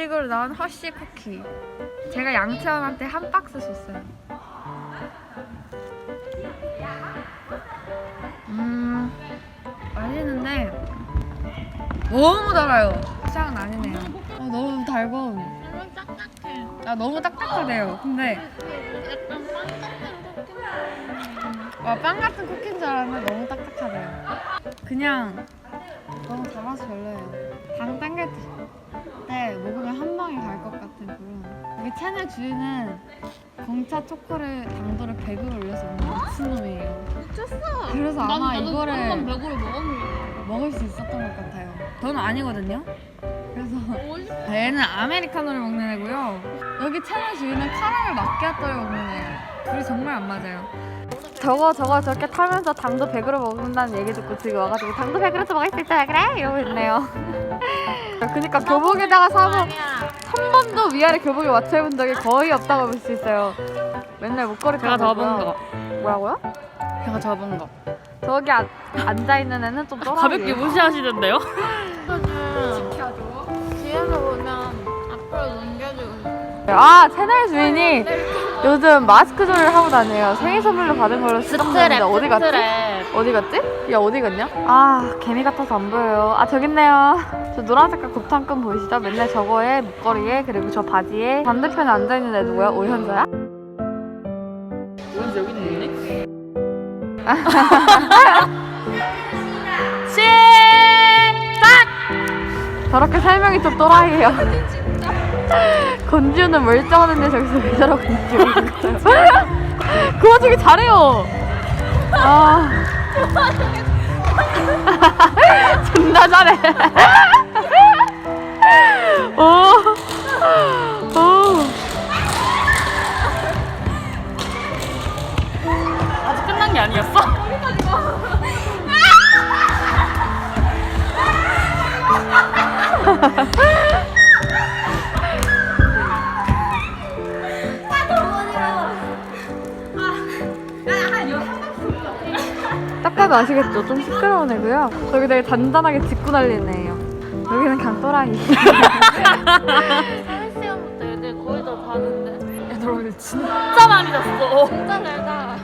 치즈 쿠키. 제가 양채원한테 한 박스 줬어요. 음, 맛있는데 너무 달아요. 시작은 아니네요. 어, 너무 달고. 너무 딱딱해. 아, 너무 딱딱하대요. 근데 빵 같은 쿠키. 와, 빵 같은 쿠키인 줄 알았는데 너무 딱딱하대요. 그냥 너무 달아서 별로예요. 당 당길 때 여기 채널 주인은 공차 초코를 당도를 100으로 올려서 먹는 미친놈이에요. 미쳤어. 그래서 아마 나도 이거를 한번 맥으로 먹었는데. 먹을 수 있었던 것 같아요. 저는 아니거든요. 그래서? 얘는 아메리카노를 먹는 애고요. 여기 채널 주인은 카라멜 마키아토를 먹는 애예요. 둘이 정말 안 맞아요. 저거 저거 저렇게 타면서 당도 100으로 먹는다는 얘기 듣고 지금 와가지고 당도 100으로도 먹을 수 있어요 그래? 이러고 있네요. 그니까 교복에다가 사면 한 번도 위아래 교복에 맞춰 입은 적이 거의 없다고 볼 수 있어요. 맨날 목걸이 제가. 접은 거. 뭐라고요? 제가 접은 거. 저기 아, 앉아 있는 애는 좀 또라이. 가볍게 무시하시던데요? 뒤에서 보면 앞으로 넘겨주고. 아 채널 주인이 요즘 마스크 조리를 하고 다녀요. 생일 선물로 받은 걸로 쓰던데 어디 갔지? 어디 갔지? 야 어디 갔냐? 아 개미 같아서 안 보여요. 아 저기 있네요. 저 노란 색깔 곱창끈 보이시죠? 맨날 저거에 목걸이에 그리고 저 바지에 반대편에 앉아 있는 애 누구야? 오현서야? 오늘 여기 있네. 저렇게 설명이 좀 또라이예요. 건지우는 멀쩡하는데 저기서 왜 저러고 있는지 모르겠어요. 그 와중에 잘해요. 아. 존나 잘해. 오. 오. 아직 끝난 게 아니었어? 딱 봐도 아시겠죠? 좀 시끄러운 애고요. 저기 되게 단단하게 짚고 날리는 애예요. 여기는 그냥 또라이. 사회 시간부터 애들 거의 다 자는데. 애들 오늘 진짜 많이 잤어. 진짜 잘 자.